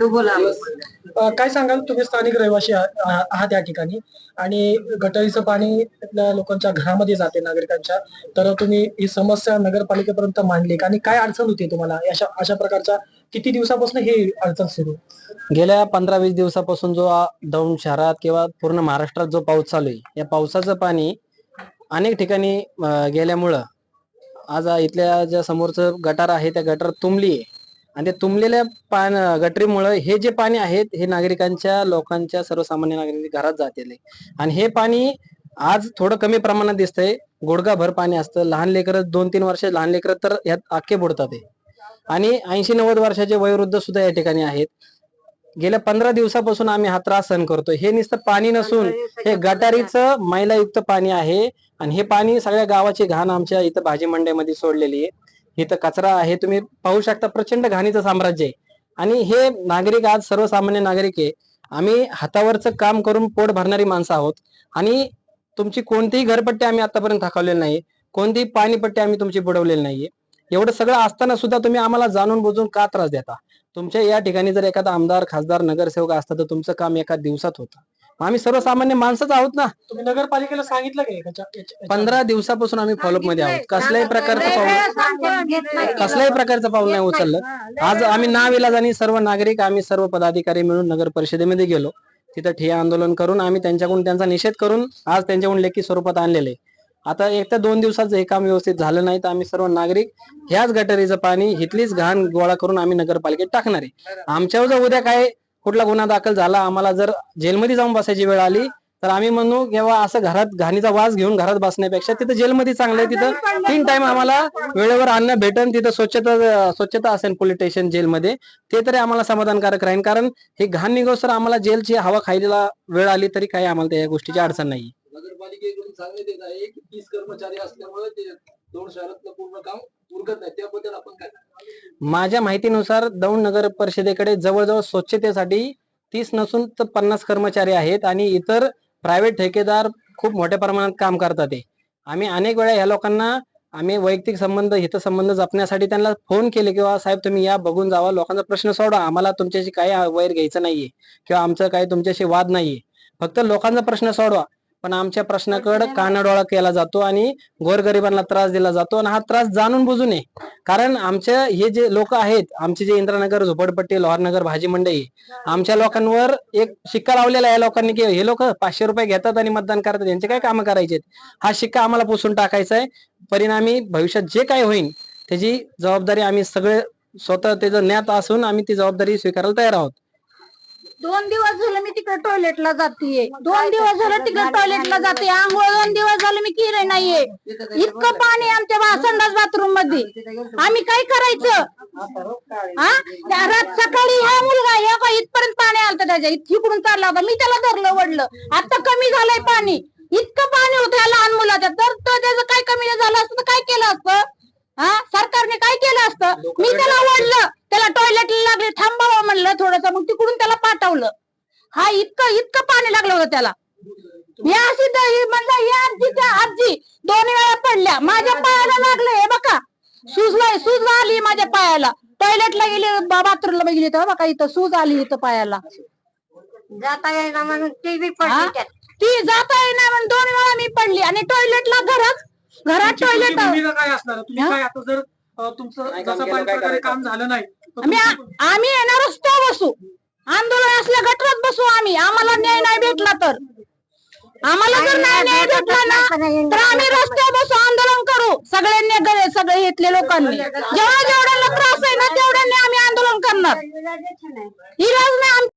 तू बोला अ, काय सांगाल? तुम्ही स्थानिक रहिवासी आहात या ठिकाणी आणि गटारीचं पाणी लोकांच्या घरामध्ये जाते नागरिकांच्या. तर तुम्ही ही समस्या नगरपालिकेपर्यंत मांडली का? आणि काय अडचण होती तुम्हाला? अशा अशा प्रकारच्या किती दिवसापासून ही अडचण सुरू? गेल्या पंधरा वीस दिवसापासून जो आ- दौंड शहरात किंवा पूर्ण महाराष्ट्रात जो पाऊस चालू आहे या पावसाचं पाणी अनेक ठिकाणी अं, गेल्यामुळं आज आ- इथल्या ज्या समोरचं गटार आहे त्या गटार तुंबली आहे. आणि त्या तुंबलेल्या पान गटरीमुळं हे जे पाणी आहेत हे नागरिकांच्या लोकांच्या सर्वसामान्य नागरिकांच्या घरात जातेले. आणि हे पाणी आज थोडं कमी प्रमाणात दिसतंय. गुडघाभर पाणी असतं. लहान लेकरं दोन तीन वर्ष लहान लेकरं तर यात आखे बुडतात आहे. आणि ऐंशी नव्वद वर्षाचे वयोवृद्ध सुद्धा या ठिकाणी आहेत. गेल्या पंधरा दिवसापासून आम्ही हा त्रास सहन करतोय हे नुसतं पाणी नसून हे गटारीचं मैलायुक्त पाणी आहे. आणि हे पाणी सगळ्या गावाची घाण आमच्या इथं भाजी मंडईमध्ये सोडलेली आहे. इथं कचरा आहे. तुम्ही पाहू शकता प्रचंड घाणीचं साम्राज्य आहे. आणि हे नागरिक आज सर्वसामान्य नागरिक आहे. आम्ही हातावरचं काम करून पोट भरणारी माणसं आहोत. आणि तुमची कोणतीही घरपट्टी आम्ही आतापर्यंत थकवलेली नाही कोणतीही पाणीपट्टी आम्ही तुमची बुडवलेली नाहीये. एवढं सगळं असताना सुद्धा तुम्ही आम्हाला जाणून बुजून का त्रास देता? तुमच्या या ठिकाणी जर एखादा आमदार खासदार नगरसेवक असता तर तुमचं काम एका दिवसात होतं. आम्ही सर्वसामान्य माणसंच आहोत ना. तुम्ही नगरपालिकेला सांगितलं का याच्या- याच्या- याच्या- पंधरा दिवसापासून आम्ही फॉलोअपमध्ये आहोत. कसल्याही प्रकारचं पाऊल कसल्याही प्रकारचं पाऊल नाही उचललं. आज आम्ही नाव आणि सर्व नागरिक आम्ही सर्व पदाधिकारी मिळून नगर परिषदेमध्ये गेलो. तिथं ठिय्या आंदोलन करून आम्ही त्यांच्याकडून त्यांचा निषेध करून आज त्यांच्याकडून लेखी स्वरूपात आणलेले आता एक तर दोन दिवसाचं हे काम व्यवस्थित झालं नाही तर आम्ही सर्व नागरिक ह्याच गटारीचं पाणी हिथलीच घाण गोळा करून आम्ही नगरपालिकेत टाकणार आहे. आमच्यावर जर उद्या काय कुठला गुन्हा दाखल झाला आम्हाला जर जेलमध्ये जाऊन बसायची वेळ आली तर आम्ही म्हणू किंवा असं घरात घाणीचा वास घेऊन घरात बसण्यापेक्षा तिथं जेलमध्ये चांगलं आहे तिथं तीन टाइम आम्हाला वेळेवर अन्न भेटन तिथं स्वच्छता स्वच्छता असेल पोलीस स्टेशन जेलमध्ये ते तरी आम्हाला समाधानकारक राहील कारण हे घाण निघो सर आम्हाला जेलची हवा खायला वेळ आली तरी काही आम्हाला त्या गोष्टीची अडचण नाही. नगरपालिकेकडून सांगण्यात येत आहे की तीस कर्मचारी असल्यामुळे दौंड शहरातलं पूर्ण काम उरकत नाही त्याबद्दल आपण काय माझ्या माहितीनुसार दौंड नगर परिषदेकडे जवळजवळ स्वच्छतेसाठी तीस नसून तर पन्नास कर्मचारी आहेत आणि इतर प्रायव्हेट ठेकेदार खूप मोठ्या प्रमाणात काम करतात ते आम्ही अनेक वेळा ह्या लोकांना आम्ही वैयक्तिक संबंध हितसंबंध जपण्यासाठी त्यांना फोन केले किंवा साहेब तुम्ही या बघून जावा लोकांचा प्रश्न सोडा आम्हाला तुमच्याशी काही वैर घ्यायचं नाहीये किंवा आमचं काही तुमच्याशी वाद नाहीये. फक्त लोकांचा प्रश्न सोडवा. पण आमच्या प्रश्नाकडे कानाडोळा केला जातो आणि गोरगरिबांना त्रास दिला जातो आणि हा त्रास जाणून बुजून आहे कारण आमच्या हे जे लोक आहेत आमचे जे इंद्रानगर झोपडपट्टी लोहारनगर भाजी मंडई आमच्या लोकांवर एक शिक्का लावलेला आहे या लोकांनी की हे लोक पाचशे रुपये घेतात आणि मतदान करतात. यांचे काय कामं करायचे हा शिक्का आम्हाला पुसून टाकायचा आहे. परिणामी भविष्यात जे काय होईल त्याची जबाबदारी आम्ही सगळे स्वतः त्याचं ज्ञात असून आम्ही ती जबाबदारी स्वीकारायला तयार आहोत. दोन दिवस झालं मी तिकडे टॉयलेटला जातीये. दोन दिवस झालं तिकडे टॉयलेटला जाते आंघोळ दोन दिवस झालं मी केले नाहीये. इतकं पाणी आमच्या संडास बाथरूममध्ये. आम्ही काय करायचं? हा त्या रात सकाळी हा मुलगा या का इथपर्यंत पाणी आलं त्याच्या इकडून चालला होता. मी त्याला धरलं वडलं आता कमी झालंय पाणी. इतकं पाणी होतं या लहान मुलाच्या तर तो त्याचं काय कमी झालं असतं तर काय केलं असतं? हा सरकारने काय केलं असतं? मी त्याला ओढलं. त्याला टॉयलेटला लागले. थांबावं म्हणलं थोडस. मग तिकडून त्याला पाठवलं. हा इतकं इतकं पाणी लागलं होतं त्याला या अशी ही म्हणलं या आजीच्या आजी दोन वेळा पडल्या माझ्या पायाला लागलं हे बघा सुजलाय सूज आली माझ्या पायाला टॉयलेटला गेली बाथरूमला गेली तर बघा इथं सूज आली इथं पायाला जाता येईना म्हणून ती बी हा? पडली त्यात. ती जाता येणार म्हणून दोन वेळा मी पडली आणि टॉयलेटला घरात घरात तुमची- टॉयलेट भूमिका काय असणार तुम्ही हा? काय आता जर अ, तुमचं नाही काम जसं केलं, काय प्रकारे करायचं? काम झालं नाही तर आम्ही तुमची- आम्ही येणार रस्त्यावर बसू आंदोलन असल्या गटरात बसू आम्ही. आम्हाला न्याय नाही भेटला तर. आम्हाला जर नाही न्याय भेटला ना तर आम्ही रस्त्यावर बसू आंदोलन करू. सगळ्यांनी सगळे घेतले लोकांनी. जेवढा जेवढ्याला त्रास आहे ना तेवढ्यांनी आम्ही आंदोलन करणार. इलाज नाही